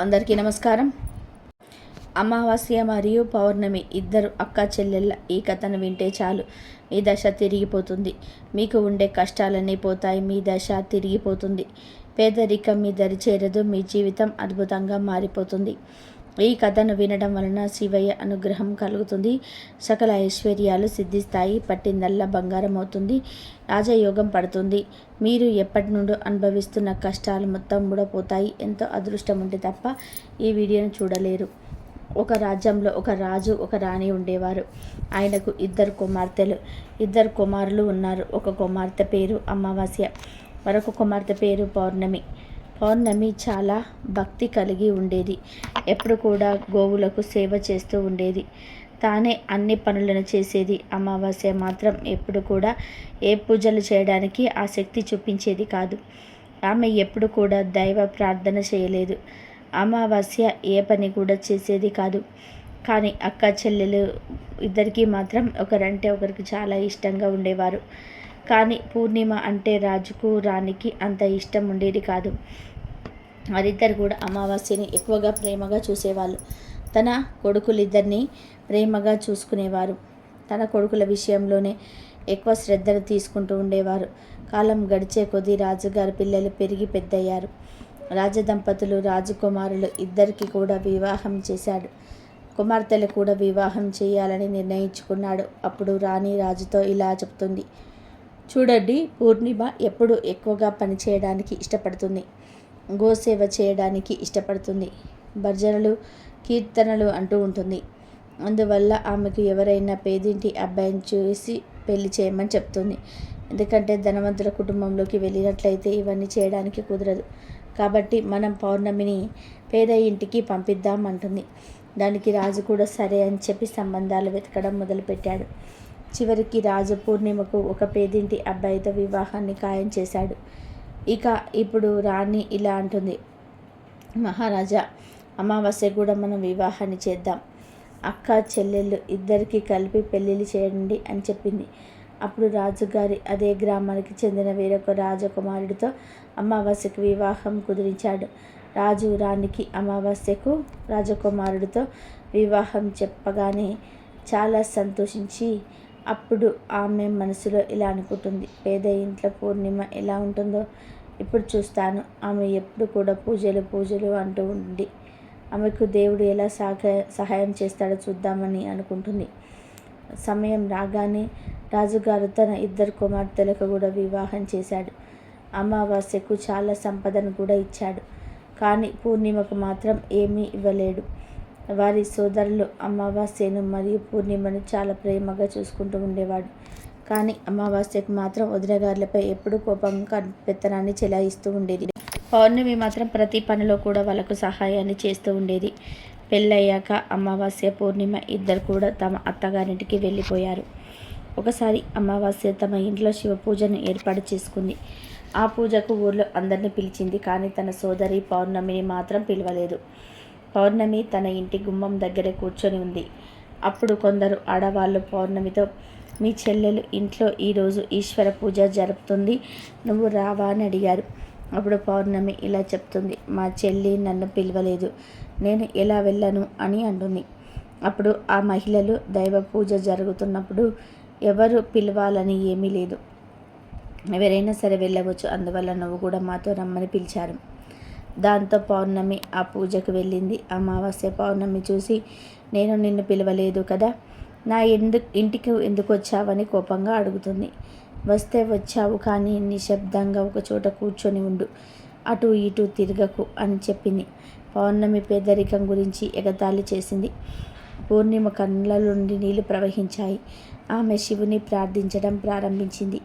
అందరికీ నమస్కారం. అమావాస్య మరియు పౌర్ణమి ఇద్దరు అక్క చెల్లెళ్ళ ఈ కథను వింటే చాలు. మీ దశ తిరిగిపోతుంది. మీకు ఉండే కష్టాలన్నీ పోతాయి. మీ దశ తిరిగిపోతుంది. పేదరికం మీ దరి చేరదు. మీ జీవితం అద్భుతంగా మారిపోతుంది. ఈ కథను వినడం వలన శివయ్య అనుగ్రహం కలుగుతుంది. సకల ఐశ్వర్యాలు సిద్ధిస్తాయి. పట్టిందల్లా బంగారం అవుతుంది రాజయోగం పడుతుంది. మీరు ఎప్పటి నుండో అనుభవిస్తున్న కష్టాలు మొత్తం కూడా పోతాయి ఎంతో అదృష్టం ఉంటే తప్ప ఈ వీడియోను చూడలేరు. ఒక రాజ్యంలో ఒక రాజు ఒక రాణి ఉండేవారు. ఆయనకు ఇద్దరు కుమార్తెలు ఇద్దరు కుమారులు ఉన్నారు. ఒక కుమార్తె పేరు అమావాస్య మరొక కుమార్తె పేరు పౌర్ణమి. పౌర్ణమి చాలా భక్తి కలిగి ఉండేది. ఎప్పుడు కూడా గోవులకు సేవ చేస్తూ ఉండేది. తానే అన్ని పనులను చేసేది. అమావాస్య మాత్రం ఎప్పుడు కూడా ఏ పూజలు చేయడానికి ఆసక్తి చూపించేది కాదు. ఆమె ఎప్పుడు కూడా దైవ ప్రార్థన చేయలేదు. అమావాస్య ఏ పని కూడా చేసేది కాదు. కానీ అక్క చెల్లెలు ఇద్దరికీ మాత్రం ఒకరంటే ఒకరికి చాలా ఇష్టంగా ఉండేవారు. కానీ పూర్ణిమ అంటే రాజుకు రాణికి అంత ఇష్టం ఉండేది కాదు. వారిద్దరు కూడా అమావాస్యని ఎక్కువగా ప్రేమగా చూసేవాళ్ళు. తన కొడుకులిద్దరిని ప్రేమగా చూసుకునేవారు. తన కొడుకుల విషయంలోనే ఎక్కువ శ్రద్ధను తీసుకుంటూ ఉండేవారు. కాలం గడిచే కొద్దీ రాజుగారి పిల్లలు పెరిగి పెద్దయ్యారు. రాజదంపతులు రాజకుమారులు ఇద్దరికి కూడా వివాహం చేశాడు. కుమార్తెలు కూడా వివాహం చేయాలని నిర్ణయించుకున్నాడు. అప్పుడు రాణి రాజుతో ఇలా చెప్తుంది చూడండి పూర్ణిమ ఎప్పుడు ఎక్కువగా పనిచేయడానికి ఇష్టపడుతుంది. గోసేవ చేయడానికి ఇష్టపడుతుంది. భర్జనలు కీర్తనలు అంటూ ఉంటుంది. అందువల్ల ఆమెకు ఎవరైనా పేదింటి అబ్బాయిని చూసి పెళ్ళి చేయమని చెప్తుంది. ఎందుకంటే ధనవంతుల కుటుంబంలోకి వెళ్ళినట్లయితే ఇవన్నీ చేయడానికి కుదరదు. కాబట్టి మనం పౌర్ణమిని పేద ఇంటికి పంపిద్దాం అంటుంది. దానికి రాజు కూడా సరే అని చెప్పి సంబంధాలు వెతకడం మొదలుపెట్టాడు. చివరికి రాజు పూర్ణిమకు ఒక పేదింటి అబ్బాయితో వివాహాన్ని ఖాయం చేశాడు. ఇక ఇప్పుడు రాణి ఇలా అంటుంది. మహారాజా అమావాస్య కూడా మనం వివాహాన్ని చేద్దాం. అక్క చెల్లెళ్ళు ఇద్దరికి కలిపి పెళ్ళిళ్ళు చేయండి అని చెప్పింది. అప్పుడు రాజుగారి అదే గ్రామానికి చెందిన వేరొక రాజకుమారుడితో అమావాస్యకు వివాహం కుదిరించాడు. రాజు రాణికి అమావాస్యకు రాజకుమారుడితో వివాహం చెప్పగానే చాలా సంతోషించి అప్పుడు ఆమె మనసులో ఇలా అనుకుంటుంది. పేద ఇంట్లో పూర్ణిమ ఎలా ఉంటుందో ఇప్పుడు చూస్తాను. ఆమె ఎప్పుడు కూడా పూజలు పూజలు అంటూ ఉండి ఆమెకు దేవుడు ఎలా సహాయ సహాయం చేస్తాడో చూద్దామని అనుకుంటుంది. సమయం రాగానే రాజుగారు తన ఇద్దరు కుమార్తెలకు కూడా వివాహం చేశాడు. అమావాస్యకు చాలా సంపదను కూడా ఇచ్చాడు. కానీ పూర్ణిమకు మాత్రం ఏమీ ఇవ్వలేడు. వారి సోదరులు అమావాస్యను మరియు పూర్ణిమను చాలా ప్రేమగా చూసుకుంటూ ఉండేవాడు. కానీ అమావాస్యకు మాత్రం వదినగారులపై ఎప్పుడూ కోపంగా పెత్తనాన్ని చెలాయిస్తూ ఉండేది. పౌర్ణమి మాత్రం ప్రతి పనిలో కూడా వాళ్ళకు సహాయాన్ని చేస్తూ ఉండేది. పెళ్ళయ్యాక అమావాస్య పూర్ణిమ ఇద్దరు కూడా తమ అత్తగారింటికి వెళ్ళిపోయారు. ఒకసారి అమావాస్య తమ ఇంట్లో శివ పూజను ఏర్పాటు చేసుకుంది. ఆ పూజకు ఊర్లో అందరిని పిలిచింది కానీ తన సోదరి పౌర్ణమిని మాత్రం పిలవలేదు. పౌర్ణమి తన ఇంటి గుమ్మం దగ్గర కూర్చొని ఉంది. అప్పుడు కొందరు ఆడవాళ్ళు పౌర్ణమితో మీ చెల్లెలు ఇంట్లో ఈరోజు ఈశ్వర పూజ జరుపుతుంది నువ్వు రావా అని అడిగారు. అప్పుడు పౌర్ణమి ఇలా చెప్తుంది మా చెల్లి నన్ను పిలవలేదు నేను ఎలా వెళ్ళను అని అంటుంది. అప్పుడు ఆ మహిళలు దైవ పూజ జరుగుతున్నప్పుడు ఎవరు పిలవాలని ఏమీ లేదు. ఎవరైనా సరే వెళ్ళవచ్చు అందువల్ల నువ్వు కూడా మాతో రమ్మని పిలిచారు. దాంతో పౌర్ణమి ఆ పూజకు వెళ్ళింది. అమావాస్య పౌర్ణమి చూసి నేను నిన్ను పిలవలేదు కదా. నా ఎందుకు ఇంటికి ఎందుకు వచ్చావని కోపంగా అడుగుతుంది. వస్తే వచ్చావు కానీ నిశ్శబ్దంగా ఒక చోట కూర్చొని ఉండు. అటు ఇటు తిరగకు అని చెప్పింది. పౌర్ణమి పేదరికం గురించి ఎగతాళి చేసింది. పూర్ణిమ కళ్ళ నుండి నీళ్ళు ప్రవహించాయి. ఆమె శివుని ప్రార్థించడం ప్రారంభించింది.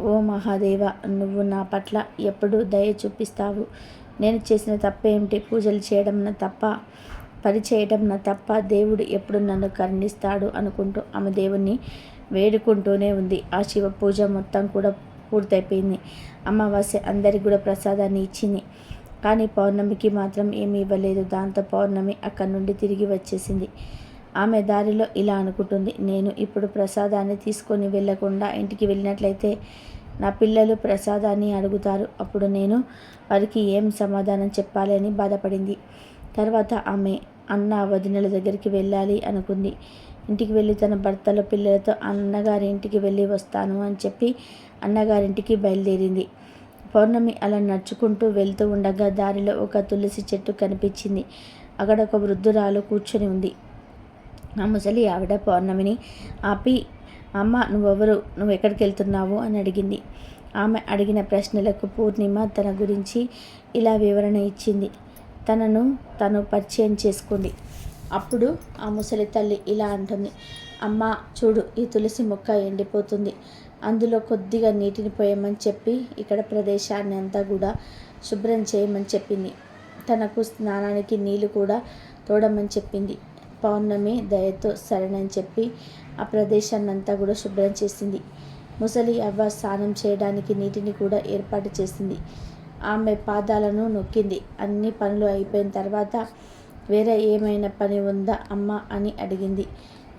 ఓ మహాదేవ నువ్వు నా పట్ల ఎప్పుడు దయ చూపిస్తావు. నేను చేసిన తప్పేమిటి? పూజలు చేయడం నా తప్ప పని చేయడం నా తప్ప దేవుడు ఎప్పుడు నన్ను కరుణిస్తాడు అనుకుంటూ ఆమె దేవుణ్ణి వేడుకుంటూనే ఉంది. ఆ శివ పూజ మొత్తం కూడా పూర్తయిపోయింది. అమావాస్య అందరికి కూడా ప్రసాదాన్ని ఇచ్చింది. కానీ పౌర్ణమికి మాత్రం ఏమీ ఇవ్వలేదు. దాంతో పౌర్ణమి అక్కడి నుండి తిరిగి వచ్చేసింది. ఆమె దారిలో ఇలా అనుకుంటుంది. నేను ఇప్పుడు ప్రసాదాన్ని తీసుకొని వెళ్ళకుండా ఇంటికి వెళ్ళినట్లయితే నా పిల్లలు ప్రసాదాన్ని అడుగుతారు. అప్పుడు నేను వారికి ఏం సమాధానం చెప్పాలి అని బాధపడింది. తర్వాత ఆమె అన్న వదినల దగ్గరికి వెళ్ళాలి అనుకుంది. ఇంటికి వెళ్ళి తన భర్తలో పిల్లలతో అన్నగారి ఇంటికి వెళ్ళి వస్తాను అని చెప్పి అన్నగారింటికి బయలుదేరింది. పౌర్ణమి అలా నడుచుకుంటూ వెళ్తూ ఉండగా దారిలో ఒక తులసి చెట్టు కనిపించింది. అక్కడ ఒక వృద్ధురాలు కూర్చొని ఉంది. ఆ ముసలి ఆవిడ పౌర్ణమిని ఆపి అమ్మ నువ్వెవరు? నువ్వు ఎక్కడికి వెళ్తున్నావు అని అడిగింది. ఆమె అడిగిన ప్రశ్నలకు పూర్ణిమ తన గురించి ఇలా వివరణ ఇచ్చింది. తనను తను పరిచయం చేసుకుంది. అప్పుడు ఆ ముసలి తల్లి ఇలా అంటుంది. అమ్మ చూడు ఈ తులసి మొక్క ఎండిపోతుంది. అందులో కొద్దిగా నీటిని పోయమని చెప్పి ఇక్కడ ప్రదేశాన్ని అంతా కూడా శుభ్రం చేయమని చెప్పింది. తనకు స్నానానికి నీళ్ళు కూడా తోడమని చెప్పింది. పౌర్ణమి దయతో సరేనని చెప్పి ఆ ప్రదేశాన్ని అంతా కూడా శుభ్రం చేసింది. ముసలి అవ్వ స్నానం చేయడానికి నీటిని కూడా ఏర్పాటు చేసింది. ఆమె పాదాలను నొక్కింది. అన్ని పనులు అయిపోయిన తర్వాత వేరే ఏమైనా పని ఉందా అమ్మ? అని అడిగింది.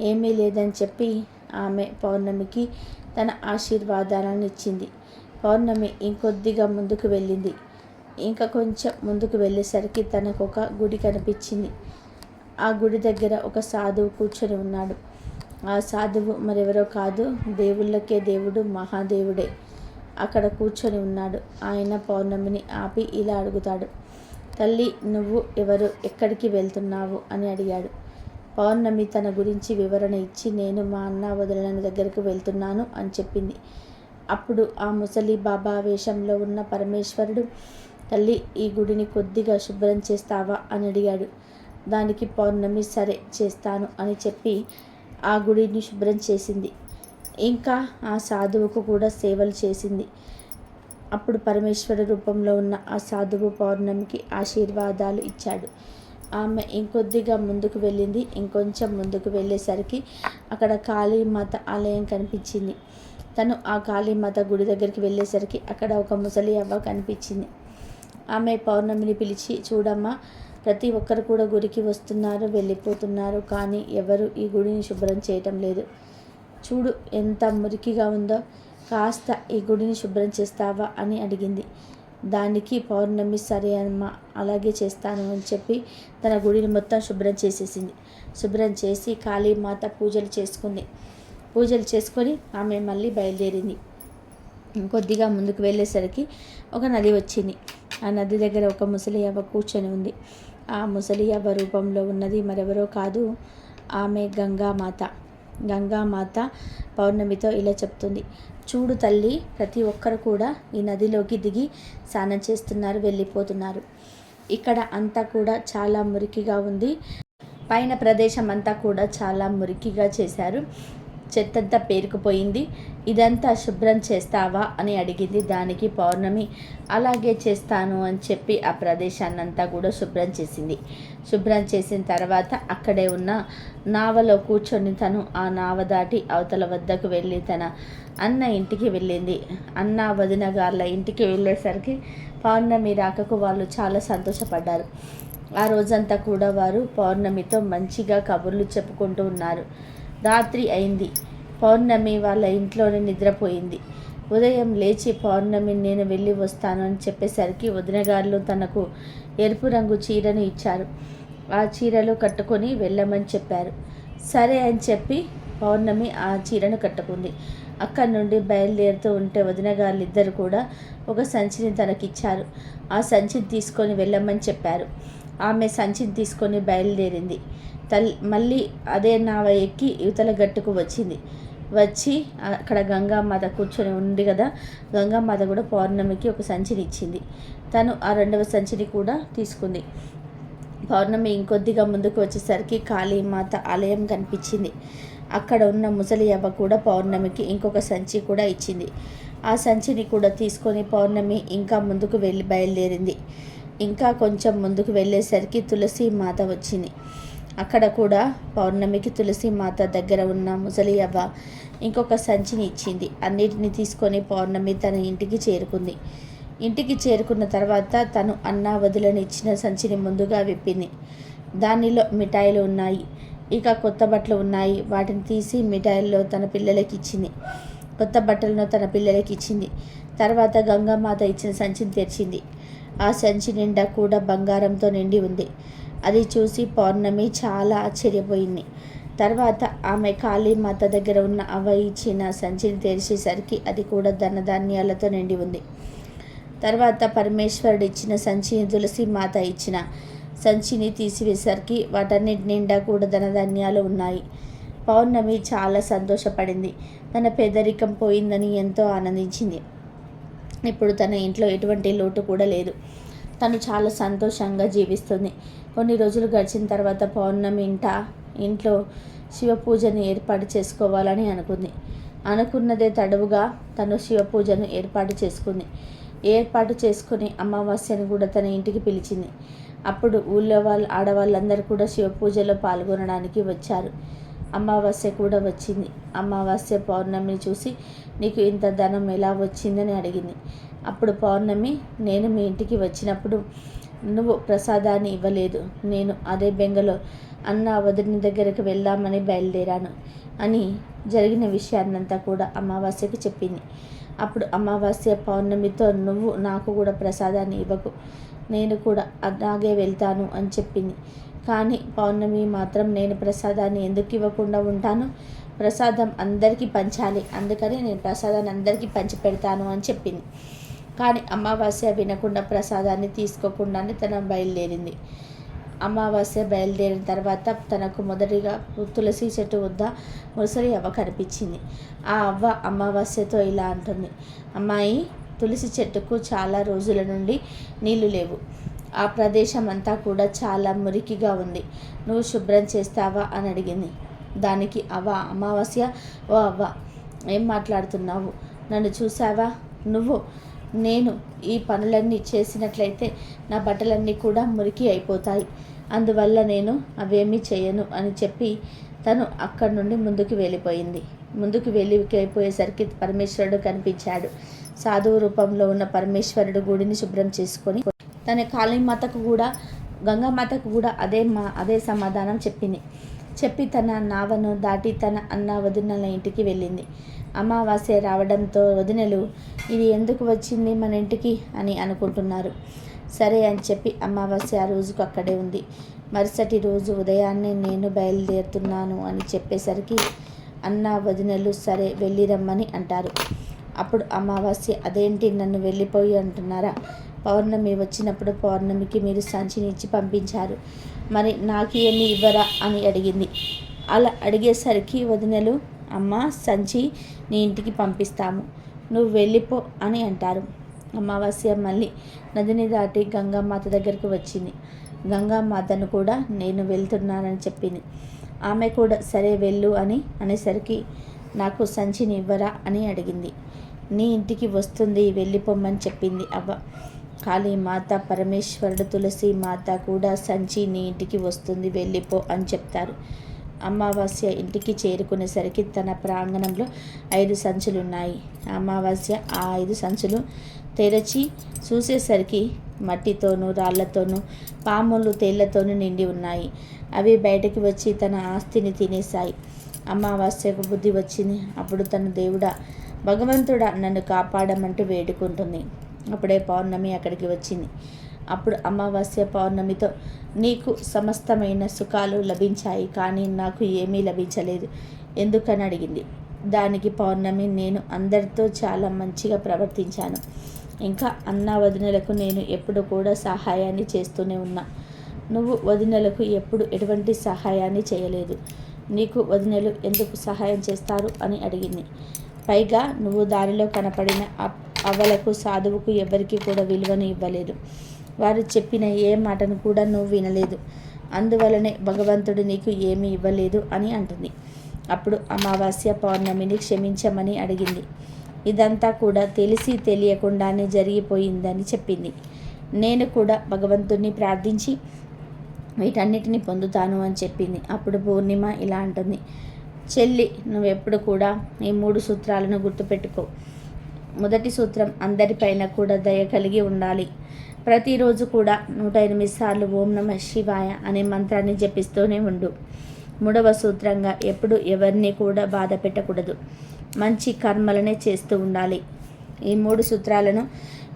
ఏమీ లేదని చెప్పి ఆమె పౌర్ణమికి తన ఆశీర్వాదాలను ఇచ్చింది. పౌర్ణమి ఇంకొద్దిగా ముందుకు వెళ్ళింది. ఇంకా కొంచెం ముందుకు వెళ్ళేసరికి తనకు ఒక గుడి కనిపించింది. ఆ గుడి దగ్గర ఒక సాధువు కూర్చొని ఉన్నాడు. ఆ సాధువు మరెవరో కాదు దేవుళ్ళకే దేవుడు మహాదేవుడే. అక్కడ కూర్చొని ఉన్నాడు. ఆయన పౌర్ణమిని ఆపి ఇలా అడుగుతాడు తల్లి నువ్వు ఎవరు ఎక్కడికి వెళ్తున్నావు? అని అడిగాడు. పౌర్ణమి తన గురించి వివరణ ఇచ్చి నేను మా అన్న వదలని దగ్గరకు వెళ్తున్నాను అని చెప్పింది. అప్పుడు ఆ ముసలి బాబా వేషంలో ఉన్న పరమేశ్వరుడు తల్లి ఈ గుడిని కొద్దిగా శుభ్రం చేస్తావా? అని అడిగాడు. దానికి పౌర్ణమి సరే చేస్తాను అని చెప్పి ఆ గుడిని శుభ్రం చేసింది. ఇంకా ఆ సాధువుకు కూడా సేవలు చేసింది. అప్పుడు పరమేశ్వర రూపంలో ఉన్న ఆ సాధువు పౌర్ణమికి ఆశీర్వాదాలు ఇచ్చాడు. ఆమె ఇంకొద్దిగా ముందుకు వెళ్ళింది. ఇంకొంచెం ముందుకు వెళ్ళేసరికి అక్కడ కాళీమాత ఆలయం కనిపించింది. తను ఆ కాళీమాత గుడి దగ్గరికి వెళ్ళేసరికి అక్కడ ఒక ముసలి అవ్వ కనిపించింది. ఆమె పౌర్ణమిని పిలిచి చూడమ్మా ప్రతి ఒక్కరు కూడా గుడికి వస్తున్నారు వెళ్ళిపోతున్నారు కానీ ఎవరు ఈ గుడిని శుభ్రం చేయటం లేదు. చూడు ఎంత మురికిగా ఉందో. కాస్త ఈ గుడిని శుభ్రం చేస్తావా అని అడిగింది. దానికి పౌర్ణమి సరే అమ్మ అలాగే చేస్తాను అని చెప్పి తన గుడిని మొత్తం శుభ్రం చేసేసింది. శుభ్రం చేసి కాళీమాత పూజలు చేసుకుంది. పూజలు చేసుకొని ఆమె మళ్ళీ బయలుదేరింది. కొద్దిగా ముందుకు వెళ్ళేసరికి ఒక నది వచ్చింది. ఆ నది దగ్గర ఒక ముసలి అవ్వ కూర్చొని ఉంది. ఆ ముసలి అవ్వ రూపంలో ఉన్నది మరెవరో కాదు. ఆమె గంగామాత. గంగామాత పౌర్ణమితో ఇలా చెప్తుంది. చూడు తల్లి ప్రతి ఒక్కరు కూడా ఈ నదిలోకి దిగి స్నానం చేస్తున్నారు వెళ్ళిపోతున్నారు. ఇక్కడ అంతా కూడా చాలా మురికిగా ఉంది. పైన ప్రదేశం అంతా కూడా చాలా మురికిగా చేశారు. చెత్తంతా పేరుకుపోయింది. ఇదంతా శుభ్రం చేస్తావా? అని అడిగింది దానికి పౌర్ణమి. అలాగే చేస్తాను అని చెప్పి ఆ ప్రదేశాన్నంతా కూడా శుభ్రం చేసింది. శుభ్రం చేసిన తర్వాత అక్కడే ఉన్న నావలో కూర్చొని తను ఆ నావ దాటి అవతల వద్దకు వెళ్ళి తన అన్న ఇంటికి వెళ్ళింది. అన్న వదిన గార్ల ఇంటికి వెళ్ళేసరికి పౌర్ణమి రాకకు వాళ్ళు చాలా సంతోషపడ్డారు. ఆ రోజంతా కూడా వారు పౌర్ణమితో మంచిగా కబుర్లు చెప్పుకుంటూ ఉన్నారు. రాత్రి అయింది. పౌర్ణమి వాళ్ళ ఇంట్లోనే నిద్రపోయింది. ఉదయం లేచి పౌర్ణమి నేను వెళ్ళి వస్తాను అని చెప్పేసరికి వదినగారులు తనకు ఎరుపు రంగు చీరను ఇచ్చారు. ఆ చీరలు కట్టుకొని వెళ్ళమని చెప్పారు. సరే అని చెప్పి పౌర్ణమి ఆ చీరను కట్టుకుంది. అక్కడి నుండి బయలుదేరుతూ ఉంటే వదినగారులు ఇద్దరు కూడా ఒక సంచిని తనకిచ్చారు. ఆ సంచిని తీసుకొని వెళ్ళమని చెప్పారు. ఆమె సంచిని తీసుకొని బయలుదేరింది. తల్ మళ్ళీ అదే నావ ఎక్కి యువతల గట్టుకు వచ్చింది. వచ్చి అక్కడ గంగామాత కూర్చొని ఉంది కదా గంగామాత కూడా పౌర్ణమికి ఒక సంచిని ఇచ్చింది. తను ఆ రెండవ సంచిని కూడా తీసుకుంది. పౌర్ణమి ఇంకొద్దిగా ముందుకు వచ్చేసరికి కాళీమాత ఆలయం కనిపించింది. అక్కడ ఉన్న ముసలి అవ్వ కూడా పౌర్ణమికి ఇంకొక సంచి కూడా ఇచ్చింది. ఆ సంచిని కూడా తీసుకొని పౌర్ణమి ఇంకా ముందుకు వెళ్ళి బయలుదేరింది. ఇంకా కొంచెం ముందుకు వెళ్ళేసరికి తులసి మాత వచ్చింది. అక్కడ కూడా పౌర్ణమికి తులసి మాత దగ్గర ఉన్న ముసలి అవ్వ ఇంకొక సంచిని ఇచ్చింది. అన్నిటిని తీసుకొని పౌర్ణమి తన ఇంటికి చేరుకుంది. ఇంటికి చేరుకున్న తర్వాత తను అన్న వదులని ఇచ్చిన సంచిని ముందుగా విప్పింది. దానిలో మిఠాయిలు ఉన్నాయి. ఇక కొత్త బట్టలు ఉన్నాయి. వాటిని తీసి మిఠాయిల్లో తన పిల్లలకి ఇచ్చింది. కొత్త బట్టలను తన పిల్లలకి ఇచ్చింది. తర్వాత గంగామాత ఇచ్చిన సంచిని తెరిచింది. ఆ సంచి నిండా కూడా బంగారంతో నిండి ఉంది. అది చూసి పౌర్ణమి చాలా ఆశ్చర్యపోయింది. తర్వాత ఆమె కాళీమాత దగ్గర ఉన్న అవ ఇచ్చిన సంచిని తెరిచేసరికి అది కూడా ధనధాన్యాలతో నిండి ఉంది. తర్వాత పరమేశ్వరుడు ఇచ్చిన సంచిని తులసి మాత ఇచ్చిన సంచిని తీసివేసరికి వాటన్నిటి నిండా కూడా ధనధాన్యాలు ఉన్నాయి. పౌర్ణమి చాలా సంతోషపడింది. తన పేదరికం పోయిందని ఎంతో ఆనందించింది. ఇప్పుడు తన ఇంట్లో ఎటువంటి లోటు కూడా లేదు. తను చాలా సంతోషంగా జీవిస్తుంది. కొన్ని రోజులు గడిచిన తర్వాత పౌర్ణమి ఇంట ఇంట్లో శివ పూజను ఏర్పాటు చేసుకోవాలని అనుకుంది. అనుకున్నదే తడవుగా తను శివ పూజను ఏర్పాటు చేసుకుంది. ఏర్పాటు చేసుకుని అమావాస్యను కూడా తన ఇంటికి పిలిచింది. అప్పుడు ఊళ్ళో వాళ్ళు ఆడవాళ్ళందరూ కూడా శివ పూజలో పాల్గొనడానికి వచ్చారు. అమావాస్య కూడా వచ్చింది. అమావాస్య పౌర్ణమిని చూసి నీకు ఇంత ధనం ఎలా వచ్చిందని అడిగింది. అప్పుడు పౌర్ణమి నేను మీ ఇంటికి వచ్చినప్పుడు నువ్వు ప్రసాదాన్ని ఇవ్వలేదు. నేను అదే బెంగలో అన్న వదిన దగ్గరకు వెళ్దామని బయలుదేరాను అని జరిగిన విషయాన్నంతా కూడా అమావాస్యకి చెప్పింది. అప్పుడు అమావాస్య పౌర్ణమితో నువ్వు నాకు కూడా ప్రసాదాన్ని ఇవ్వకు. నేను కూడా అలాగే వెళ్తాను అని చెప్పింది. కానీ పౌర్ణమి మాత్రం నేను ప్రసాదాన్ని ఎందుకు ఇవ్వకుండా ఉంటాను? ప్రసాదం అందరికీ పంచాలి. అందుకని నేను ప్రసాదాన్ని అందరికీ పంచి పెడతాను అని చెప్పింది. కానీ అమావాస్య వినకుండా ప్రసాదాన్ని తీసుకోకుండానే తన బయలుదేరింది. అమావాస్య బయలుదేరిన తర్వాత తనకు మొదటిగా తులసి చెట్టు వద్ద ముసలి అవ్వ కనిపించింది. ఆ అవ్వ అమావాస్యతో ఇలా అంటుంది అమ్మాయి తులసి చెట్టుకు చాలా రోజుల నుండి నీళ్ళు లేవు. ఆ ప్రదేశం అంతా కూడా చాలా మురికిగా ఉంది. నువ్వు శుభ్రం చేస్తావా? అని అడిగింది. దానికి అవ్వ అమావాస్య ఓ అవ్వ ఏం మాట్లాడుతున్నావు? నన్ను చూసావా నువ్వు నేను ఈ పనులన్నీ చేసినట్లయితే నా బట్టలన్నీ కూడా మురికి అయిపోతాయి. అందువల్ల నేను అవేమీ చేయను అని చెప్పి తను అక్కడి నుండి ముందుకు వెళ్ళిపోయింది. ముందుకు వెళ్ళిపోయేసరికి పరమేశ్వరుడు కనిపించాడు. సాధువు రూపంలో ఉన్న పరమేశ్వరుడు గుడిని శుభ్రం చేసుకొని తన కాళీమాతకు కూడా గంగామాతకు కూడా అదే మా అదే సమాధానం చెప్పింది. చెప్పి తన నావను దాటి తన అన్న వదినల ఇంటికి వెళ్ళింది. అమావాస్య రావడంతో వదినలు ఇది ఎందుకు వచ్చింది మన ఇంటికి? అని అనుకుంటున్నారు. సరే అని చెప్పి అమావాస్య ఆ రోజుకు అక్కడే ఉంది. మరుసటి రోజు ఉదయాన్నే నేను బయలుదేరుతున్నాను అని చెప్పేసరికి అన్న వదినలు సరే వెళ్ళిరమ్మని అంటారు. అప్పుడు అమావాస్య అదేంటి నన్ను వెళ్ళిపోయి అంటున్నారా? పౌర్ణమి వచ్చినప్పుడు పౌర్ణమికి మీరు సంచిని ఇచ్చి పంపించారు. మరి నాకు ఏమి ఇవ్వరా? అని అడిగింది. అలా అడిగేసరికి వదినలు అమ్మ సంచి నీ ఇంటికి పంపిస్తాము. నువ్వు వెళ్ళిపో అని అంటారు. అమావాస్య మళ్ళీ నదిని దాటి గంగామాత దగ్గరకు వచ్చింది. గంగామాతను కూడా నేను వెళ్తున్నానని చెప్పింది. ఆమె కూడా సరే వెళ్ళు అని అనేసరికి నాకు సంచిని ఇవ్వరా అని అడిగింది. నీ ఇంటికి వస్తుంది వెళ్ళిపోమ్మని చెప్పింది అవ్వ. కాళీ మాత పరమేశ్వరుడు తులసి మాత కూడా సంచి నీ ఇంటికి వస్తుంది వెళ్ళిపో అని చెప్తారు. అమావాస్య ఇంటికి చేరుకునేసరికి తన ప్రాంగణంలో ఐదు సంచులు ఉన్నాయి అమావాస్య ఆ ఐదు సంచులు తెరచి చూసేసరికి మట్టితోనూ రాళ్ళతోనూ పాములు తేళ్ళతోనూ నిండి ఉన్నాయి. అవి బయటకు వచ్చి తన ఆస్తిని తినేశాయి. అమావాస్యకు బుద్ధి వచ్చింది. అప్పుడు తన దేవుడా భగవంతుడా నన్ను కాపాడమంటూ వేడుకుంటుంది. అప్పుడే పౌర్ణమి అక్కడికి వచ్చింది. అప్పుడు అమావాస్య పౌర్ణమితో నీకు సమస్తమైన సుఖాలు లభించాయి కానీ నాకు ఏమీ లభించలేదు. ఎందుకని అడిగింది. దానికి పౌర్ణమి నేను అందరితో చాలా మంచిగా ప్రవర్తించాను. ఇంకా అన్న వదినలకు నేను ఎప్పుడు కూడా సహాయాన్ని చేస్తూనే ఉన్నా. నువ్వు వదినలకు ఎప్పుడు ఎటువంటి సహాయాన్ని చేయలేదు. నీకు వదినలు ఎందుకు సహాయం చేస్తారు అని అడిగింది. పైగా నువ్వు దారిలో కనపడిన అవ్వలకు సాధువుకు ఎవరికి కూడా విలువను ఇవ్వలేదు. వారు చెప్పిన ఏ మాటను కూడా నువ్వు వినలేదు. అందువలనే భగవంతుడు నీకు ఏమీ ఇవ్వలేదు అని అంటుంది. అప్పుడు అమావాస్య పౌర్ణమిని క్షమించమని అడిగింది. ఇదంతా కూడా తెలిసి తెలియకుండానే జరిగిపోయిందని చెప్పింది. నేను కూడా భగవంతుణ్ణి ప్రార్థించి వీటన్నిటిని పొందుతాను అని చెప్పింది. అప్పుడు పూర్ణిమ ఇలా అంటుంది. చెల్లి నువ్వెప్పుడు కూడా ఈ మూడు సూత్రాలను గుర్తుపెట్టుకో. మొదటి సూత్రం అందరిపైన కూడా దయ కలిగి ఉండాలి. ప్రతిరోజు కూడా నూట ఎనిమిది సార్లు ఓం నమ శివాయ అనే మంత్రాన్ని జపిస్తూనే ఉండు. మూడవ సూత్రంగా ఎప్పుడు ఎవరిని కూడా బాధ పెట్టకూడదు. మంచి కర్మలనే చేస్తూ ఉండాలి. ఈ మూడు సూత్రాలను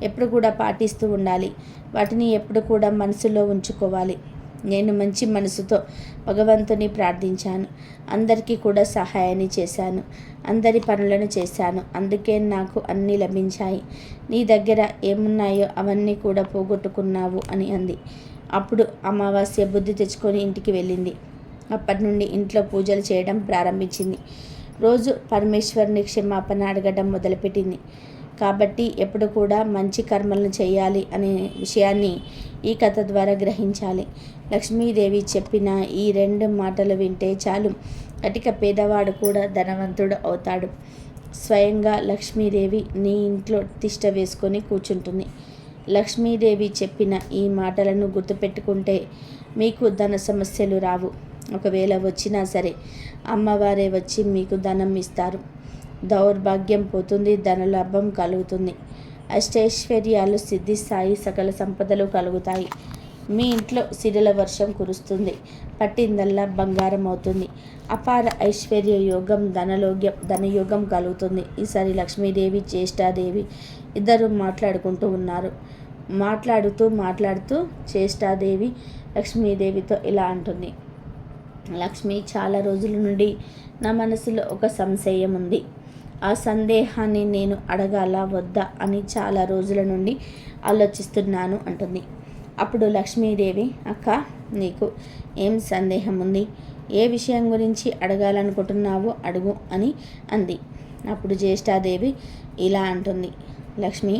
ఎప్పుడు కూడా పాటిస్తూ ఉండాలి. వాటిని ఎప్పుడు కూడా మనసులో ఉంచుకోవాలి. నేను మంచి మనసుతో భగవంతుని ప్రార్థించాను. అందరికీ కూడా సహాయాన్ని చేశాను. అందరి పనులను చేశాను. అందుకే నాకు అన్నీ లభించాయి. నీ దగ్గర ఏమున్నాయో అవన్నీ కూడా పోగొట్టుకున్నావు అని అంది. అప్పుడు అమావాస్య బుద్ధి తెచ్చుకొని ఇంటికి వెళ్ళింది. అప్పటి నుండి ఇంట్లో పూజలు చేయడం ప్రారంభించింది. రోజు పరమేశ్వరుని క్షమాపణ అడగడం మొదలుపెట్టింది. కాబట్టి ఎప్పుడు కూడా మంచి కర్మలను చేయాలి అనే విషయాన్ని ఈ కథ ద్వారా గ్రహించాలి. లక్ష్మీదేవి చెప్పిన ఈ రెండు మాటలు వింటే చాలు. అటిక పేదవాడు కూడా ధనవంతుడు అవుతాడు. స్వయంగా లక్ష్మీదేవి నీ ఇంట్లో తిష్ట వేసుకొని కూర్చుంటుంది. లక్ష్మీదేవి చెప్పిన ఈ మాటలను గుర్తుపెట్టుకుంటే మీకు ధన సమస్యలు రావు. ఒకవేళ వచ్చినా సరే అమ్మవారే వచ్చి మీకు ధనం ఇస్తారు. దౌర్భాగ్యం పోతుంది ధనలాభం కలుగుతుంది. అష్టైశ్వర్యాలు సిద్ధిస్తాయి సకల సంపదలు కలుగుతాయి. మీ ఇంట్లో సిరల వర్షం కురుస్తుంది పట్టిందల్లా బంగారం అవుతుంది అపార ఐశ్వర్య యోగం ధనలోగ్యం ధనయోగం కలుగుతుంది. ఈసారి లక్ష్మీదేవి చేష్టాదేవి ఇద్దరు మాట్లాడుకుంటూ ఉన్నారు. మాట్లాడుతూ మాట్లాడుతూ చేష్టాదేవి లక్ష్మీదేవితో ఇలా అంటుంది. లక్ష్మి చాలా రోజుల నుండి నా మనసులో ఒక సంశయం ఉంది. ఆ సందేహాన్ని నేను అడగాల వద్దా అని చాలా రోజుల నుండి ఆలోచిస్తున్నాను అంటుంది. అప్పుడు లక్ష్మీదేవి అక్క నీకు ఏం సందేహం ఉంది ఏ విషయం గురించి అడగాలనుకుంటున్నావో అడుగు అని అంది. అప్పుడు జ్యేష్ఠాదేవి ఇలా అంటుంది లక్ష్మి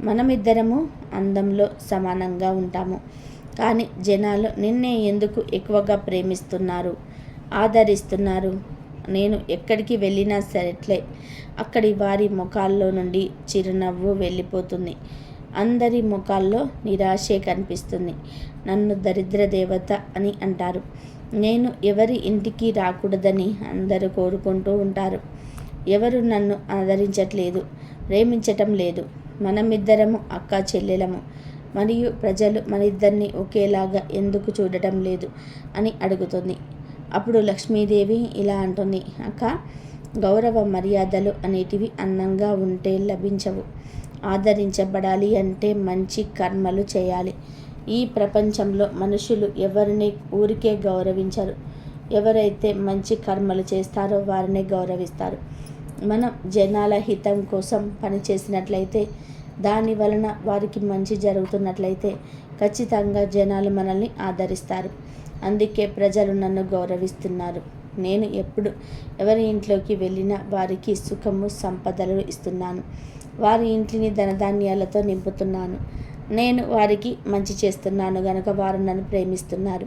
మనమిద్దరము అందంలో సమానంగా ఉంటాము. కానీ జనాలు నిన్నే ఎందుకు ఎక్కువగా ప్రేమిస్తున్నారు? ఆదరిస్తున్నారు? నేను ఎక్కడికి వెళ్ళినా సరేట్లే. అక్కడి వారి ముఖాల్లో నుండి చిరునవ్వు వెళ్ళిపోతుంది. అందరి ముఖాల్లో నిరాశే కనిపిస్తుంది. నన్ను దరిద్ర దేవత అని అంటారు. నేను ఎవరి ఇంటికి రాకూడదని అందరూ కోరుకుంటూ ఉంటారు. ఎవరు నన్ను ఆదరించట్లేదు ప్రేమించటం లేదు. మనమిద్దరము అక్క చెల్లెలము. మరియు ప్రజలు మన ఇద్దరిని ఒకేలాగా ఎందుకు చూడటం లేదు అని అడుగుతుంది. అప్పుడు లక్ష్మీదేవి ఇలా అంటుంది. అక్క గౌరవ మర్యాదలు అనేటివి అందంగా ఉంటే లభించవు. ఆదరించబడాలి అంటే మంచి కర్మలు చేయాలి. ఈ ప్రపంచంలో మనుషులు ఎవరిని ఊరికే గౌరవించరు. ఎవరైతే మంచి కర్మలు చేస్తారో వారిని గౌరవిస్తారు. మనం జనాల హితం కోసం పనిచేసినట్లయితే దాని వలన వారికి మంచి జరుగుతున్నట్లయితే ఖచ్చితంగా జనాలు మనల్ని ఆదరిస్తారు. అందుకే ప్రజలు నన్ను గౌరవిస్తున్నారు. నేను ఎప్పుడు ఎవరి ఇంట్లోకి వెళ్ళినా వారికి సుఖము సంపదలు ఇస్తున్నాను. వారి ఇంటిని ధనధాన్యాలతో నింపుతున్నాను. నేను వారికి మంచి చేస్తున్నాను గనక వారు నన్ను ప్రేమిస్తున్నారు.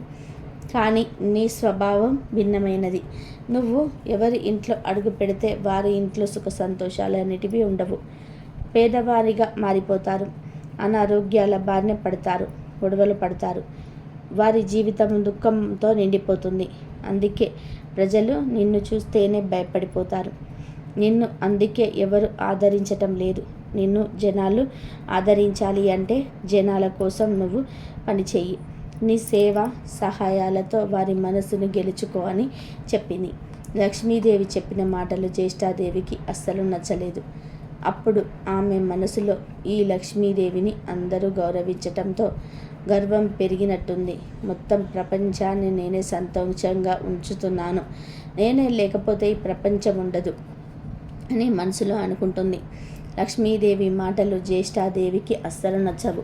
కానీ నీ స్వభావం భిన్నమైనది. నువ్వు ఎవరి ఇంట్లో అడుగు పెడితే వారి ఇంట్లో సుఖ సంతోషాలు అనేటివి ఉండవు. పేదవారిగా మారిపోతారు. అనారోగ్యాల బారిన పడతారు గొడవలు పడతారు. వారి జీవితం దుఃఖంతో నిండిపోతుంది. అందుకే ప్రజలు నిన్ను చూస్తేనే భయపడిపోతారు. నిన్ను అందుకే ఎవరు ఆదరించటం లేదు. నిన్ను జనాలు ఆదరించాలి అంటే జనాల కోసం నువ్వు పనిచేయి. నీ సేవ సహాయాలతో వారి మనసును గెలుచుకో అని చెప్పింది. లక్ష్మీదేవి చెప్పిన మాటలు జ్యేష్ఠాదేవికి అస్సలు నచ్చలేదు. అప్పుడు ఆమె మనసులో ఈ లక్ష్మీదేవిని అందరూ గౌరవించటంతో గర్వం పెరిగినట్టుంది. మొత్తం ప్రపంచాన్ని నేనే సంతోషంగా ఉంచుతున్నాను. నేనే లేకపోతే ఈ ప్రపంచం ఉండదు. అని మనసులో అనుకుంటుంది. లక్ష్మీదేవి మాటలు జ్యేష్ఠాదేవికి అస్సలు నచ్చవు.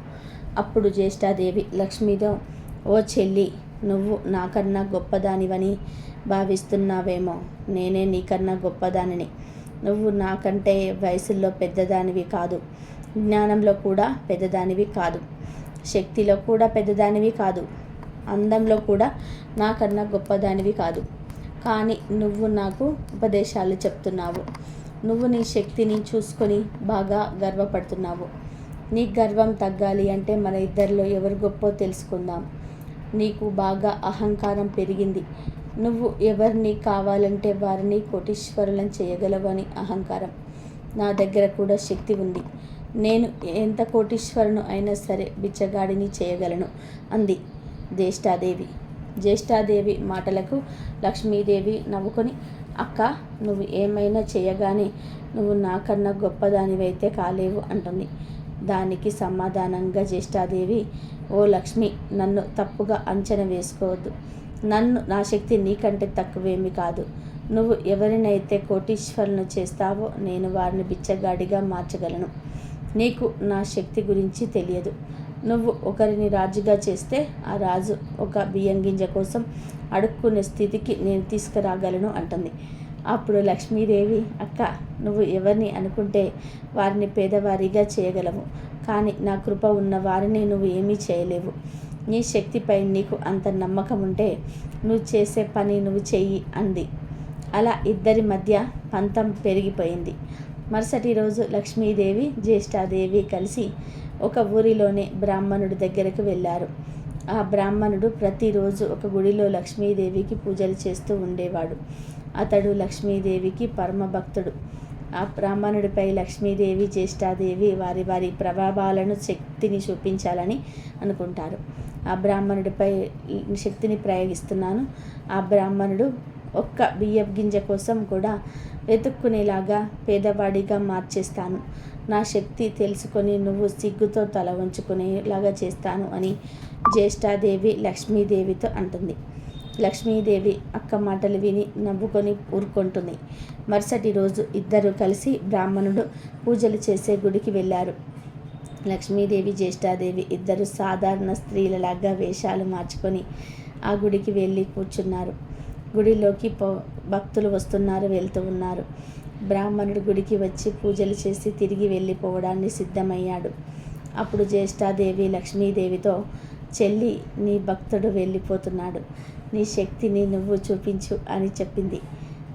అప్పుడు జ్యేష్ఠాదేవి లక్ష్మీతో ఓ చెల్లి నువ్వు నాకన్నా గొప్పదానివని భావిస్తున్నావేమో. నేనే నీకన్నా గొప్పదానిని. నువ్వు నాకంటే వయసుల్లో పెద్దదానివి కాదు. జ్ఞానంలో కూడా పెద్దదానివి కాదు. శక్తిలో కూడా పెద్దదానివి కాదు. అందంలో కూడా నాకన్నా గొప్పదానివి కాదు. కానీ నువ్వు నాకు ఉపదేశాలు చెప్తున్నావు. నువ్వు నీ శక్తిని చూసుకొని బాగా గర్వపడుతున్నావు. నీ గర్వం తగ్గాలి అంటే మన ఇద్దరిలో ఎవరు గొప్పో తెలుసుకుందాం. నీకు బాగా అహంకారం పెరిగింది. నువ్వు ఎవరిని కావాలంటే వారిని కోటీశ్వరులను చేయగలవు అని అహంకారం. నా దగ్గర కూడా శక్తి ఉంది. నేను ఎంత కోటీశ్వరును అయినా సరే బిచ్చగాడిని చేయగలను అంది జ్యేష్ఠాదేవి. జ్యేష్ఠాదేవి మాటలకు లక్ష్మీదేవి నవ్వుకొని అక్క నువ్వు ఏమైనా చేయగానే నువ్వు నాకన్నా గొప్పదానివైతే కాలేవు అంటుంది. దానికి సమాధానంగా జ్యేష్ఠాదేవి ఓ లక్ష్మి నన్ను తప్పుగా అంచనా వేసుకోవద్దు. నన్ను నా శక్తి నీకంటే తక్కువేమీ కాదు. నువ్వు ఎవరినైతే కోటీశ్వరులను చేస్తావో నేను వారిని బిచ్చగాడిగా మార్చగలను. నీకు నా శక్తి గురించి తెలియదు. నువ్వు ఒకరిని రాజుగా చేస్తే ఆ రాజు ఒక బియ్యం గింజ కోసం అడుక్కునే స్థితికి నేను తీసుకురాగలను అంటుంది. అప్పుడు లక్ష్మీదేవి అక్క నువ్వు ఎవరిని అనుకుంటే వారిని పేదవారిగా చేయగలవు కానీ నా కృప ఉన్న వారిని నువ్వు ఏమీ చేయలేవు. నీ శక్తిపై నీకు అంత నమ్మకం ఉంటే నువ్వు చేసే పని నువ్వు చెయ్యి అంది. అలా ఇద్దరి మధ్య పంతం పెరిగిపోయింది. మరుసటి రోజు లక్ష్మీదేవి జ్యేష్ఠాదేవి కలిసి ఒక ఊరిలోనే బ్రాహ్మణుడి దగ్గరకు వెళ్ళారు. ఆ బ్రాహ్మణుడు ప్రతిరోజు ఒక గుడిలో లక్ష్మీదేవికి పూజలు చేస్తూ ఉండేవాడు. అతడు లక్ష్మీదేవికి పరమభక్తుడు. ఆ బ్రాహ్మణుడిపై లక్ష్మీదేవి జ్యేష్ఠాదేవి వారి వారి ప్రభావాలను శక్తిని చూపించాలని అనుకుంటారు. ఆ బ్రాహ్మణుడిపై శక్తిని ప్రయోగిస్తున్నాను. ఆ బ్రాహ్మణుడు ఒక్క బియ్యం గింజ కోసం కూడా వెతుక్కునేలాగా పేదవాడిగా మార్చేస్తాను. నా శక్తి తెలుసుకొని నువ్వు సిగ్గుతో తల వంచుకునేలాగా చేస్తాను అని జ్యేష్ఠాదేవి లక్ష్మీదేవితో అంటుంది. లక్ష్మీదేవి అక్క మాటలు విని నవ్వుకొని ఊరుకుంటుంది. మరుసటి రోజు ఇద్దరు కలిసి బ్రాహ్మణుడు పూజలు చేసే గుడికి వెళ్ళారు. లక్ష్మీదేవి జ్యేష్ఠాదేవి ఇద్దరు సాధారణ స్త్రీలలాగా వేషాలు మార్చుకొని ఆ గుడికి వెళ్ళి కూర్చున్నారు. గుడిలోకి పో భక్తులు వస్తున్నారు వెళ్తూ ఉన్నారు. బ్రాహ్మణుడు గుడికి వచ్చి పూజలు చేసి తిరిగి వెళ్ళిపోవడాన్ని సిద్ధమయ్యాడు. అప్పుడు జ్యేష్ఠాదేవి లక్ష్మీదేవితో చెల్లి నీ భక్తుడు వెళ్ళిపోతున్నాడు. నీ శక్తిని నువ్వు చూపించు అని చెప్పింది.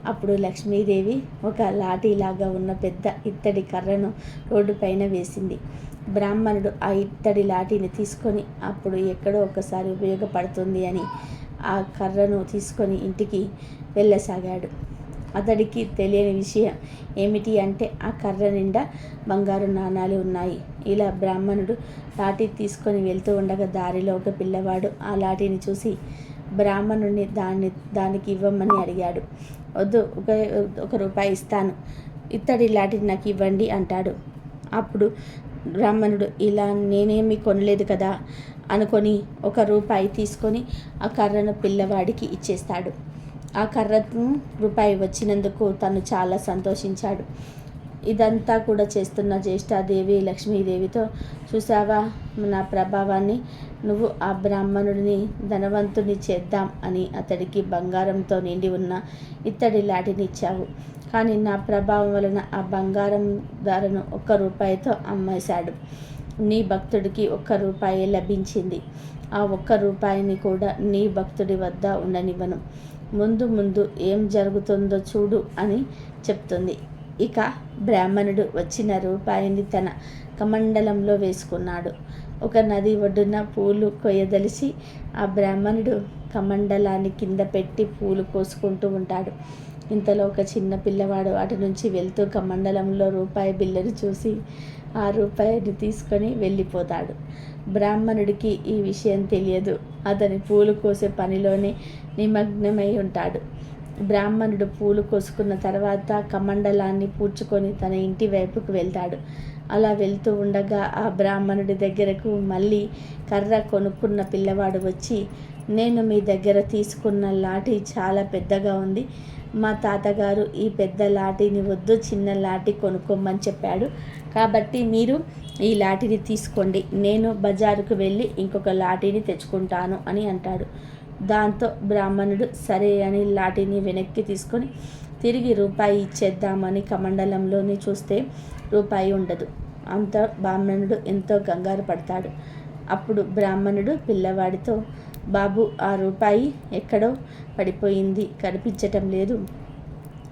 అప్పుడు లక్ష్మీదేవి ఒక లాఠీలాగా ఉన్న పెద్ద ఇత్తడి కర్రను రోడ్డు పైన వేసింది. బ్రాహ్మణుడు ఆ ఇత్తడి లాఠీని తీసుకొని అప్పుడు ఎక్కడో ఒకసారి ఉపయోగపడుతుంది అని ఆ కర్రను తీసుకొని ఇంటికి వెళ్ళసాగాడు. అతడికి తెలియని విషయం ఏమిటి అంటే ఆ కర్ర నిండా బంగారు నాణాలు ఉన్నాయి. ఇలా బ్రాహ్మణుడు లాఠీ తీసుకొని వెళ్తూ ఉండగా దారిలో ఒక పిల్లవాడు ఆ లాఠీని చూసి బ్రాహ్మణుడిని దాన్ని దానికి ఇవ్వమని అడిగాడు. వద్దు ఒక ఒక రూపాయి ఇస్తాను. ఇత్తడి లాఠీని నాకు ఇవ్వండి అంటాడు. అప్పుడు బ్రాహ్మణుడు ఇలా నేనేమి కొనలేదు కదా అనుకొని ఒక రూపాయి తీసుకొని ఆ కర్రను పిల్లవాడికి ఇచ్చేస్తాడు. ఆ కర్రను రూపాయి వచ్చినందుకు తను చాలా సంతోషించాడు. ఇదంతా కూడా చేస్తున్న జ్యేష్ఠాదేవి లక్ష్మీదేవితో చూసావా నా ప్రభావాన్ని? నువ్వు ఆ బ్రాహ్మణుడిని ధనవంతుని చేద్దాం అని అతడికి బంగారంతో నిండి ఉన్న ఇత్తడి లాటిని ఇచ్చావు. కానీ నా ప్రభావం వలన ఆ బంగారం ధరను ఒక్క రూపాయితో అమ్మేశాడు. నీ భక్తుడికి ఒక్క రూపాయి లభించింది. ఆ ఒక్క రూపాయిని కూడా నీ భక్తుడి వద్ద ఉండనివ్వను. ముందు ముందు ఏం జరుగుతుందో చూడు అని చెప్తుంది. ఇక బ్రాహ్మణుడు వచ్చిన రూపాయిని తన కమండలంలో వేసుకున్నాడు. ఒక నది ఒడ్డున పూలు కొయ్యదలిసి ఆ బ్రాహ్మణుడు కమండలాన్ని కింద పెట్టి పూలు కోసుకుంటూ ఉంటాడు. ఇంతలో ఒక చిన్న పిల్లవాడు అటు నుంచి వెళ్తూ కమండలంలో రూపాయి బిల్లను చూసి ఆ రూపాయిని తీసుకొని వెళ్ళిపోతాడు. బ్రాహ్మణుడికి ఈ విషయం తెలియదు. అతని పూలు కోసే పనిలోనే నిమగ్నమై ఉంటాడు. బ్రాహ్మణుడు పూలు కోసుకున్న తర్వాత కమండలాన్ని పూడ్చుకొని తన ఇంటి వైపుకు వెళ్తాడు. అలా వెళ్తూ ఉండగా ఆ బ్రాహ్మణుడి దగ్గరకు మళ్ళీ కర్ర కొనుక్కున్న పిల్లవాడు వచ్చి నేను మీ దగ్గర తీసుకున్న లాఠీ చాలా పెద్దగా ఉంది. మా తాతగారు ఈ పెద్ద లాఠీని వద్దు చిన్న లాఠీ కొనుక్కోమని చెప్పాడు. కాబట్టి మీరు ఈ లాఠీని తీసుకోండి. నేను బజారుకు వెళ్ళి ఇంకొక లాఠీని తెచ్చుకుంటాను అని అంటాడు. దాంతో బ్రాహ్మణుడు సరే అని లాఠీని వెనక్కి తీసుకొని తిరిగి రూపాయి ఇచ్చేద్దామని కమండలంలోని చూస్తే రూపాయి ఉండదు. అంత బ్రాహ్మణుడు ఎంతో కంగారు పడతాడు. అప్పుడు బ్రాహ్మణుడు పిల్లవాడితో బాబు ఆ రూపాయి ఎక్కడో పడిపోయింది. కనిపించటం లేదు.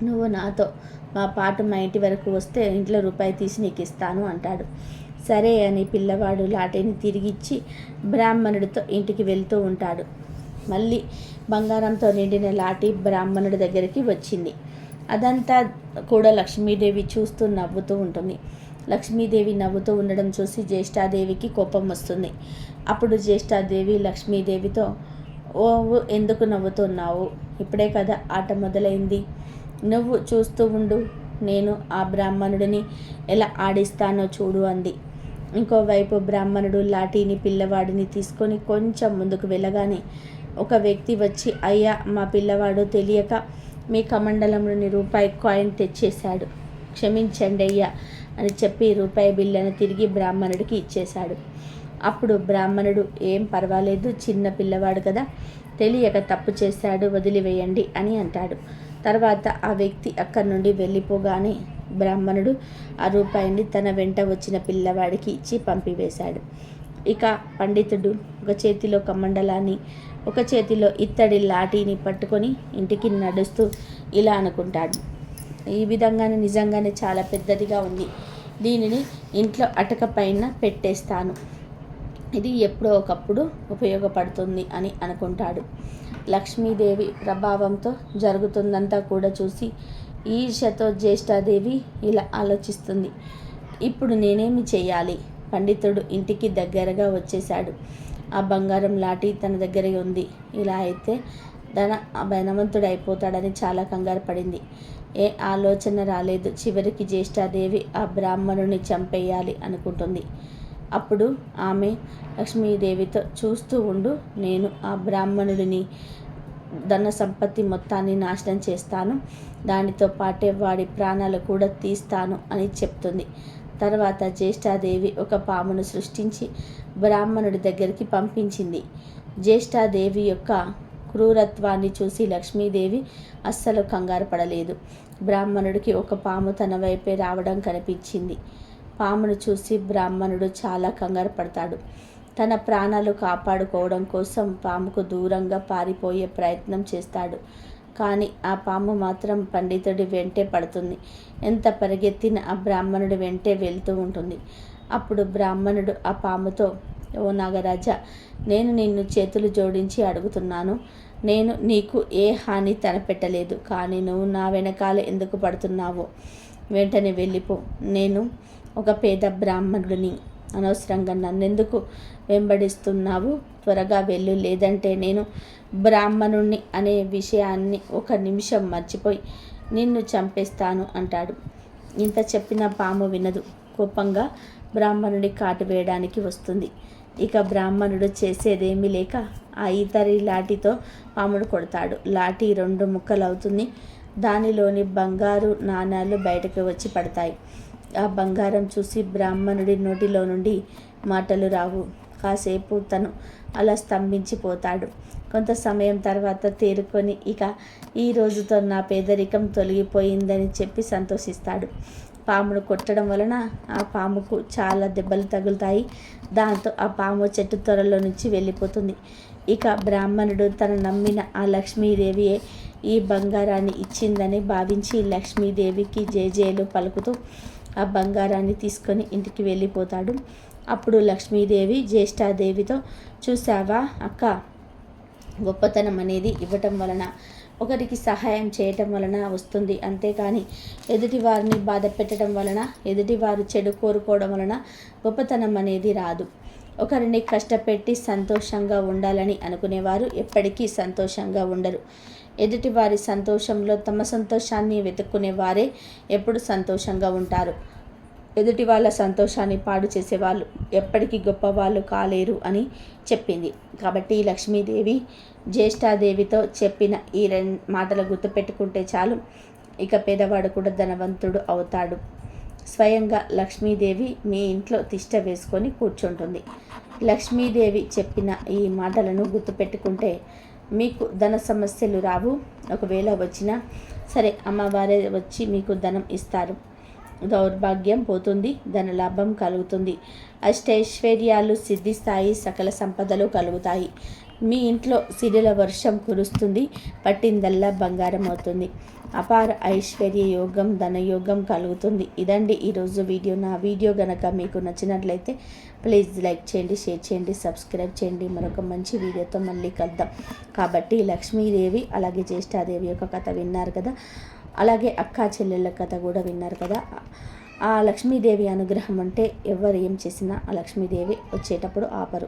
నువ్వు నాతో మా పాటు మా ఇంటి వరకు వస్తే ఇంట్లో రూపాయి తీసి నీకు ఇస్తాను అంటాడు. సరే అని పిల్లవాడు లాటీని తిరిగిచ్చి బ్రాహ్మణుడితో ఇంటికి వెళ్తూ ఉంటాడు. మళ్ళీ బంగారంతో నిండిన లాఠీ బ్రాహ్మణుడి దగ్గరికి వచ్చింది. అదంతా కూడా లక్ష్మీదేవి చూస్తూ నవ్వుతూ ఉంటుంది. లక్ష్మీదేవి నవ్వుతూ ఉండడం చూసి జ్యేష్ఠాదేవికి కోపం వస్తుంది. అప్పుడు జ్యేష్ఠాదేవి లక్ష్మీదేవితో ఓ ఎందుకు నవ్వుతున్నావు? ఇప్పుడే కదా ఆట మొదలైంది. నువ్వు చూస్తూ ఉండు. నేను ఆ బ్రాహ్మణుడిని ఎలా ఆడిస్తానో చూడు అంది. ఇంకోవైపు బ్రాహ్మణుడు లాఠీని పిల్లవాడిని తీసుకొని కొంచెం ముందుకు వెళ్ళగానే ఒక వ్యక్తి వచ్చి అయ్యా మా పిల్లవాడు తెలియక మీ కమండలంలోని రూపాయి కాయిన్ తెచ్చేశాడు. క్షమించండి అయ్యా అని చెప్పి రూపాయి బిల్లను తిరిగి బ్రాహ్మణుడికి ఇచ్చేశాడు. అప్పుడు బ్రాహ్మణుడు ఏం పర్వాలేదు చిన్న పిల్లవాడు కదా తెలియక తప్పు చేశాడు వదిలివేయండి అని అంటాడు. తర్వాత ఆ వ్యక్తి అక్కడి నుండి వెళ్ళిపోగానే బ్రాహ్మణుడు ఆ రూపాయిని తన వెంట వచ్చిన పిల్లవాడికి ఇచ్చి పంపివేశాడు. ఇక పండితుడు ఒక చేతిలో కమండలాన్ని ఒక చేతిలో ఇత్తడి లాఠీని పట్టుకొని ఇంటికి నడుస్తూ ఇలా అనుకుంటాడు. ఈ విధంగానే నిజంగానే చాలా పెద్దదిగా ఉంది. దీనిని ఇంట్లో అటక పైన పెట్టేస్తాను. ఇది ఎప్పుడో ఒకప్పుడు ఉపయోగపడుతుంది అని అనుకుంటాడు. లక్ష్మీదేవి ప్రభావంతో జరుగుతుందంతా కూడా చూసి ఈర్షతో జ్యేష్ఠాదేవి ఇలా ఆలోచిస్తుంది. ఇప్పుడు నేనేమి చేయాలి పండితుడు ఇంటికి దగ్గరగా వచ్చేశాడు. ఆ బంగారం లాటి తన దగ్గర ఉంది. ఇలా అయితే ధన ధనవంతుడు అయిపోతాడని చాలా కంగారు పడింది. ఏ ఆలోచన రాలేదు. చివరికి జ్యేష్ఠాదేవి ఆ బ్రాహ్మణుని చంపేయాలి అనుకుంటుంది. అప్పుడు ఆమె లక్ష్మీదేవితో చూస్తూ ఉండు నేను ఆ బ్రాహ్మణుడిని ధన సంపత్తి మొత్తాన్ని నాశనం చేస్తాను. దానితో పాటే వాడి ప్రాణాలు కూడా తీస్తాను అని చెప్తుంది. తర్వాత జ్యేష్ఠాదేవి ఒక పామును సృష్టించి బ్రాహ్మణుడి దగ్గరికి పంపించింది. జ్యేష్ఠాదేవి యొక్క క్రూరత్వాన్ని చూసి లక్ష్మీదేవి అస్సలు కంగారు పడలేదు. బ్రాహ్మణుడికి ఒక పాము తన వైపే రావడం కనిపించింది. పామును చూసి బ్రాహ్మణుడు చాలా కంగారు పడతాడు. తన ప్రాణాలు కాపాడుకోవడం కోసం పాముకు దూరంగా పారిపోయే ప్రయత్నం చేస్తాడు. కానీ ఆ పాము మాత్రం పండితుడి వెంటే పడుతుంది. ఎంత పరిగెత్తిన ఆ బ్రాహ్మణుడి వెంటే వెళ్తూ ఉంటుంది. అప్పుడు బ్రాహ్మణుడు ఆ పాముతో ఓ నాగరాజ నేను నిన్ను చేతులు జోడించి అడుగుతున్నాను. నేను నీకు ఏ హాని తనపెట్టలేదు కానీ నువ్వు నా వెనకాల ఎందుకు పడుతున్నావో? వెంటనే వెళ్ళిపో. నేను ఒక పేద బ్రాహ్మణుడిని అనవసరంగా నన్నెందుకు వెంబడిస్తున్నావు? త్వరగా వెళ్ళు. లేదంటే నేను బ్రాహ్మణుణ్ణి అనే విషయాన్ని ఒక నిమిషం మర్చిపోయి నిన్ను చంపేస్తాను అంటాడు. ఇంత చెప్పిన పాము వినదు. కోపంగా బ్రాహ్మణుడి కాటు వేయడానికి వస్తుంది. ఇక బ్రాహ్మణుడు చేసేదేమీ లేక ఆ ఇతరి లాఠీతో పాముడు కొడతాడు. లాఠీ రెండు ముక్కలు అవుతుంది దానిలోని బంగారు నాణాలు బయటకు వచ్చి పడతాయి. ఆ బంగారం చూసి బ్రాహ్మణుడి నోటిలో నుండి మాటలు రావు. కాసేపు తను అలా స్తంభించిపోతాడు. కొంత సమయం తర్వాత తేరుకొని ఇక ఈ రోజుతో నా పేదరికం తొలగిపోయిందని చెప్పి సంతోషిస్తాడు. పామును కొట్టడం వలన ఆ పాముకు చాలా దెబ్బలు తగులుతాయి. దాంతో ఆ పాము చెట్టు త్వరలో నుంచి వెళ్ళిపోతుంది. ఇక బ్రాహ్మణుడు తను నమ్మిన ఆ లక్ష్మీదేవియే ఈ బంగారాన్ని ఇచ్చిందని భావించి లక్ష్మీదేవికి జేజేలు పలుకుతూ ఆ బంగారాన్ని తీసుకొని ఇంటికి వెళ్ళిపోతాడు. అప్పుడు లక్ష్మీదేవి జ్యేష్ఠాదేవితో చూసావా అక్క గొప్పతనం అనేది ఇవ్వటం వలన ఒకరికి సహాయం చేయటం వలన వస్తుంది. అంతేకాని ఎదుటి వారిని బాధ పెట్టడం వలన ఎదుటివారు చెడు కోరుకోవడం వలన గొప్పతనం అనేది రాదు. ఒకరిని కష్టపెట్టి సంతోషంగా ఉండాలని అనుకునేవారు ఎప్పటికీ సంతోషంగా ఉండరు. ఎదుటివారి సంతోషంలో తమ సంతోషాన్ని వెతుక్కునే వారే ఎప్పుడు సంతోషంగా ఉంటారు. ఎదుటి వాళ్ళ సంతోషాన్ని పాడు చేసేవాళ్ళు ఎప్పటికీ గొప్పవాళ్ళు కాలేరు అని చెప్పింది. కాబట్టి లక్ష్మీదేవి జ్యేష్ఠాదేవితో చెప్పిన ఈ రెండు మాటలు గుర్తుపెట్టుకుంటే చాలు. ఇక పేదవాడు కూడా ధనవంతుడు అవుతాడు. స్వయంగా లక్ష్మీదేవి మీ ఇంట్లో తిష్ట వేసుకొని కూర్చుంటుంది. లక్ష్మీదేవి చెప్పిన ఈ మాటలను గుర్తుపెట్టుకుంటే మీకు ధన సమస్యలు రావు. ఒకవేళ వచ్చినా సరే అమ్మవారే వచ్చి మీకు ధనం ఇస్తారు. దౌర్భాగ్యం పోతుంది ధనలాభం కలుగుతుంది. అష్టైశ్వర్యాలు సిద్ధిస్తాయి సకల సంపదలు కలుగుతాయి. మీ ఇంట్లో సిరిల వర్షం కురుస్తుంది పట్టిందల్లా బంగారం అవుతుంది. అపార ఐశ్వర్య యోగం ధనయోగం కలుగుతుంది. ఇదండి ఈరోజు వీడియో. నా వీడియో గనక మీకు నచ్చినట్లయితే ప్లీజ్ లైక్ చేయండి షేర్ చేయండి సబ్స్క్రైబ్ చేయండి. మరొక మంచి వీడియోతో మళ్ళీ కలుద్దాం. కాబట్టి లక్ష్మీదేవి అలాగే జ్యేష్ఠాదేవి యొక్క కథ విన్నారు కదా? అలాగే అక్కా చెల్లెళ్ళ కథ కూడా విన్నారు కదా? ఆ లక్ష్మీదేవి అనుగ్రహం అంటే ఎవరు ఏం చేసినా ఆ లక్ష్మీదేవి వచ్చేటప్పుడు ఆపరు.